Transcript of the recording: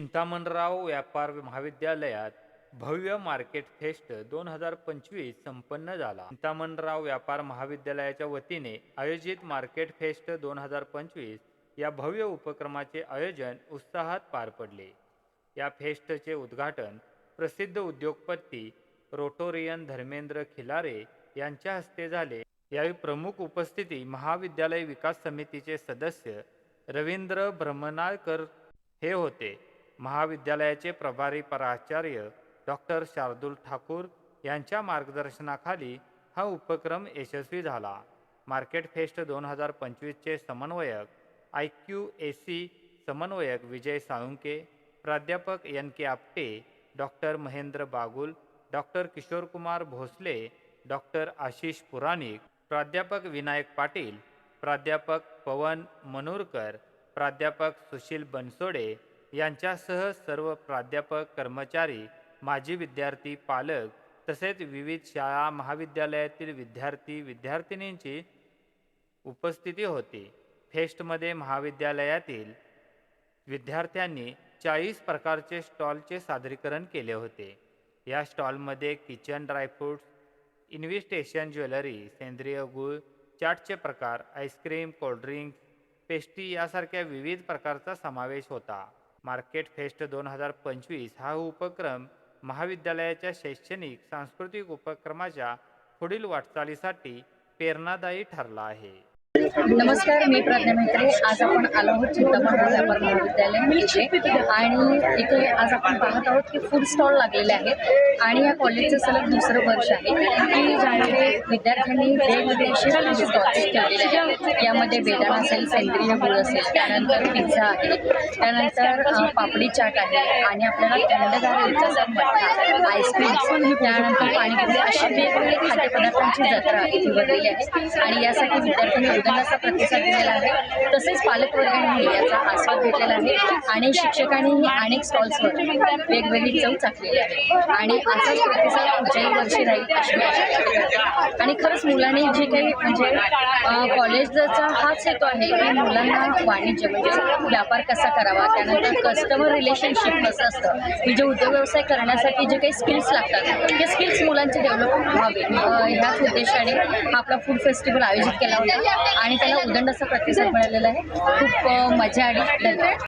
चिंतामणराव व्यापार महाविद्यालयात भव्य मार्केट फेस्ट दोन हजार पंचवीस संपन्न झाला. चिंतामणराव व्यापार महाविद्यालयाच्या वतीने आयोजित मार्केट फेस्ट दोन हजार पंचवीस या भव्य उपक्रमाचे आयोजन उत्साहात पार पडले. या फेस्टचे उद्घाटन प्रसिद्ध उद्योगपती रोटोरियन धर्मेंद्र खिलारे यांच्या हस्ते झाले. यावेळी प्रमुख उपस्थिती महाविद्यालय विकास समितीचे सदस्य रवींद्र भ्रमणाळकर हे होते. महाविद्यालयाचे प्रभारी प्राचार्य डॉक्टर शार्दूल ठाकूर यांच्या मार्गदर्शनाखाली हा उपक्रम यशस्वी झाला. मार्केट फेस्ट दोन हजार पंचवीसचे समन्वयक आय क्यू ए सी समन्वयक विजय साळुंके प्राध्यापक N K Apte doctor Mahendra Bagul doctor Kishorkumar Bhosale doctor Ashish Puranik प्राध्यापक विनायक पाटील प्राध्यापक पवन मनूरकर प्राध्यापक सुशील बनसोडे यांच्यासह सर्व प्राध्यापक कर्मचारी माजी विद्यार्थी पालक तसेच विविध शाळा महाविद्यालयातील विद्यार्थी विद्यार्थिनींची उपस्थिती होती. फेस्टमध्ये महाविद्यालयातील विद्यार्थ्यांनी चाळीस प्रकारचे स्टॉलचे सादरीकरण केले होते. या स्टॉलमध्ये kitchen dry fruits invitation jewellery सेंद्रिय गुळ चाटचे प्रकार आईस्क्रीम कोल्ड्रिंक्स पेस्टी यासारख्या विविध प्रकारचा समावेश होता. मार्केट फेस्ट दोन हजार पंचवीस हा उपक्रम महाविद्यालयाच्या शैक्षणिक सांस्कृतिक उपक्रमाच्या पुढील वाटचालीसाठी प्रेरणादायी ठरला आहे. नमस्कार मी प्रज्ञा म्हेत्रे. आज आपण आलो आहोत चिंतामणराव व्यापार महाविद्यालय इथे आणि इथे आज आपण पाहत आहोत की फूड स्टॉल लागलेले आहेत आणि या कॉलेजचं सलग दुसरं वर्ष आहे. की ज्यामध्ये विद्यार्थ्यांनी वेगवेगळे असे फूड स्टॉल्स ठेवलेले आहेत यामध्ये बेदाणा असेल सेंद्रिय गुळ असेल त्यानंतर पिझ्झा आहे. त्यानंतर पापडी चाट आहे. आणि आपल्याला थंडगार याचा मठ्ठा आईस्क्रीम त्यानंतर पाणीपुरी अशा वेगवेगळे खाद्यपदार्थांची जत्रा इथे भरलेली आहे. आणि यासाठी विद्यार्थ्यांनी उदंडाचा प्रतिसाद दिलेला आहे. तसेच पालकवर्गाने याचा आस्वाद घेतलेला आहे. आणि शिक्षकांनीही अनेक स्टॉल्सवर वेगवेगळी चव चाकलेली आहे. आणि असाच प्रतिसाद पुढच्याही वर्षी राहील अशी आणि खरंच मुलांनी जे काही म्हणजे कॉलेजचा हाच हेतू आहे की मुलांना वाणिज्य म्हणजे व्यापार कसा करावा त्यानंतर कस्टमर रिलेशनशिप कसं असतं की जे उद्योग व्यवसाय करण्यासाठी जे काही स्किल्स लागतात ते स्किल्स मुलांचे डेव्हलप व्हावे. ह्याच उद्देशाने हा आपला फूड फेस्टिवल आयोजित केला होता. आणि त्याला असा प्रतिसाद मिळालेला आहे. खूप मजा आली.